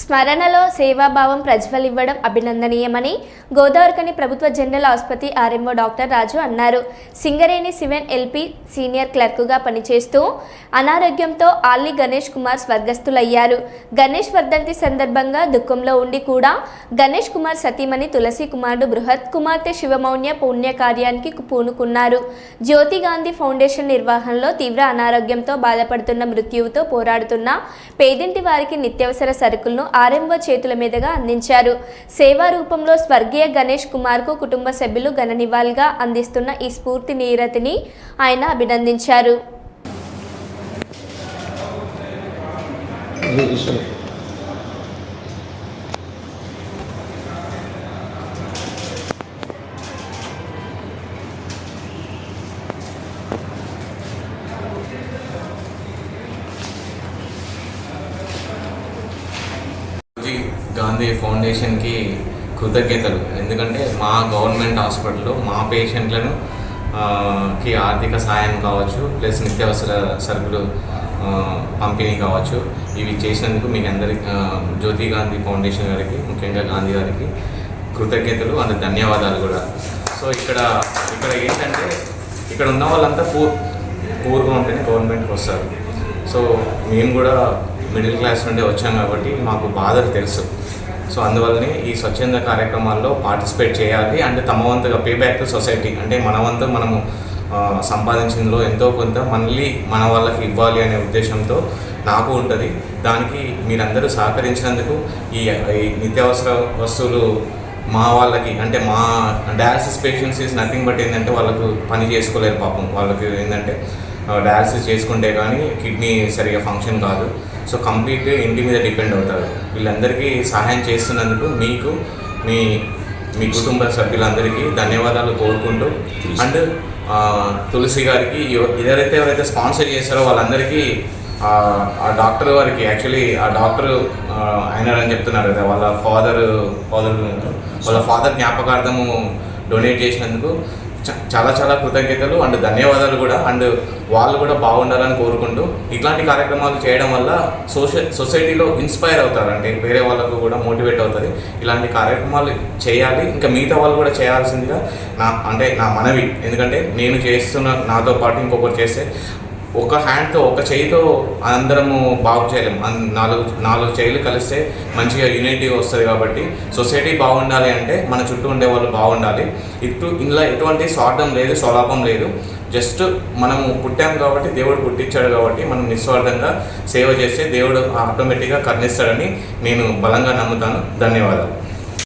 స్మరణలో సేవాభావం ప్రజ్వలివ్వడం అభినందనీయమని గోదావరికని ప్రభుత్వ జనరల్ ఆసుపత్రి ఆర్ఎంఓ డాక్టర్ రాజు అన్నారు. సింగరేణి సివెన్ ఎల్పి సీనియర్ క్లర్కుగా పనిచేస్తూ అనారోగ్యంతో ఆల్లి గణేష్ కుమార్ స్వర్గస్థులయ్యారు. గణేష్ వర్ధంతి సందర్భంగా దుఃఖంలో ఉండి కూడా గణేష్ కుమార్ సతీమణి తులసి కుమారుడు బృహత్ కుమార్తె శివమౌన్య పుణ్య కార్యానికి పూనుకున్నారు. జ్యోతి గాంధీ ఫౌండేషన్ నిర్వహణలో తీవ్ర అనారోగ్యంతో బాధపడుతున్న మృత్యువుతో పోరాడుతున్న పేదింటి వారికి నిత్యవసర సరుకులను ఆర్ఎంఓ చేతుల మీదుగా అందించారు. సేవా రూపంలో స్వర్గీయ గణేష్ కుమార్కు కుటుంబ సభ్యులు ఘన నివాళిగా అందిస్తున్న ఈ స్ఫూర్తి నీరతిని ఆయన అభినందించారు. గాంధీ ఫౌండేషన్కి కృతజ్ఞతలు. ఎందుకంటే మా గవర్నమెంట్ హాస్పిటల్లో మా పేషెంట్లను కి ఆర్థిక సాయం కావచ్చు ప్లస్ నిత్యావసర సరుకులు పంపిణీ కావచ్చు. ఇవి చేసినందుకు మీకు అందరి జ్యోతి గాంధీ ఫౌండేషన్ గారికి ముఖ్యంగా గాంధీ గారికి కృతజ్ఞతలు అండ్ ధన్యవాదాలు కూడా. సో ఇక్కడ ఇక్కడ ఏంటంటే ఇక్కడ ఉన్న వాళ్ళంతా పూర్ పూర్గా ఉంటేనే గవర్నమెంట్కి వస్తారు. సో మేము కూడా మిడిల్ క్లాస్ నుండి వచ్చాం కాబట్టి మాకు బాధలు తెలుసు. సో అందువల్లనే ఈ స్వచ్ఛంద కార్యక్రమాల్లో పార్టిసిపేట్ చేయాలి అండ్ తమ వంతుగా పే బ్యాక్ టు సొసైటీ. అంటే మన వంతు మనము ఆ, ఎంతో కొంత మళ్ళీ మన వాళ్ళకి ఇవ్వాలి అనే ఉద్దేశంతో నాకు ఉంటుంది. దానికి మీరందరూ సహకరించినందుకు ఈ ఈ నిత్యావసర వస్తువులు మా వాళ్ళకి అంటే మా dialysis patients is nothing but ఏంటంటే వాళ్ళకు పని చేసుకోలేరు పాపం. వాళ్ళకి ఏంటంటే డయాలసిస్ చేసుకుంటే కానీ కిడ్నీ సరిగా ఫంక్షన్ కాదు. సో కంప్లీట్గా ఇంటి మీద డిపెండ్ అవుతారు. వీళ్ళందరికీ సహాయం చేస్తున్నందుకు మీకు మీ మీ కుటుంబ సభ్యులందరికీ ధన్యవాదాలు కోరుకుంటూ అండ్ తులసి గారికి ఎవ- ఎవరైతే ఎవరైతే స్పాన్సర్ చేశారో వాళ్ళందరికీ ఆ డాక్టర్ వారికి యాక్చువల్లీ ఆ డాక్టర్ అయినారని చెప్తున్నారు కదా వాళ్ళ ఫాదర్ ఫాదర్ వాళ్ళ ఫాదర్ జ్ఞాపకార్థము డొనేట్ చేసినందుకు చాలా చాలా కృతజ్ఞతలు అండ్ ధన్యవాదాలు కూడా. అండ్ వాళ్ళు కూడా బాగుండాలని కోరుకుంటూ ఇట్లాంటి కార్యక్రమాలు చేయడం వల్ల సోషల్ సొసైటీలో ఇన్స్పైర్ అవుతారు అంటే వేరే వాళ్ళకు కూడా మోటివేట్ అవుతుంది. ఇలాంటి కార్యక్రమాలు చేయాలి. ఇంకా మిగతా వాళ్ళు కూడా చేయాల్సిందిగా నా అంటే నా మనవి. ఎందుకంటే నేను చేస్తున్న నాతో పాటు ఇంకొకరు చేస్తే ఒక హ్యాండ్తో ఒక చేయితో అందరము బాగు చేయలేము. నాలుగు నాలుగు చేయిలు కలిస్తే మంచిగా యూనిటీ వస్తుంది కాబట్టి సొసైటీ బాగుండాలి అంటే మన చుట్టూ ఉండే వాళ్ళు బాగుండాలి. ఇటు ఇందులో ఎటువంటి స్వార్థం లేదు స్వలాభం లేదు. జస్ట్ మనము పుట్టాం కాబట్టి దేవుడు పుట్టించాడు కాబట్టి మనం నిస్వార్థంగా సేవ చేస్తే దేవుడు ఆటోమేటిక్గా కర్ణిస్తాడని నేను బలంగా నమ్ముతాను. ధన్యవాదాలు.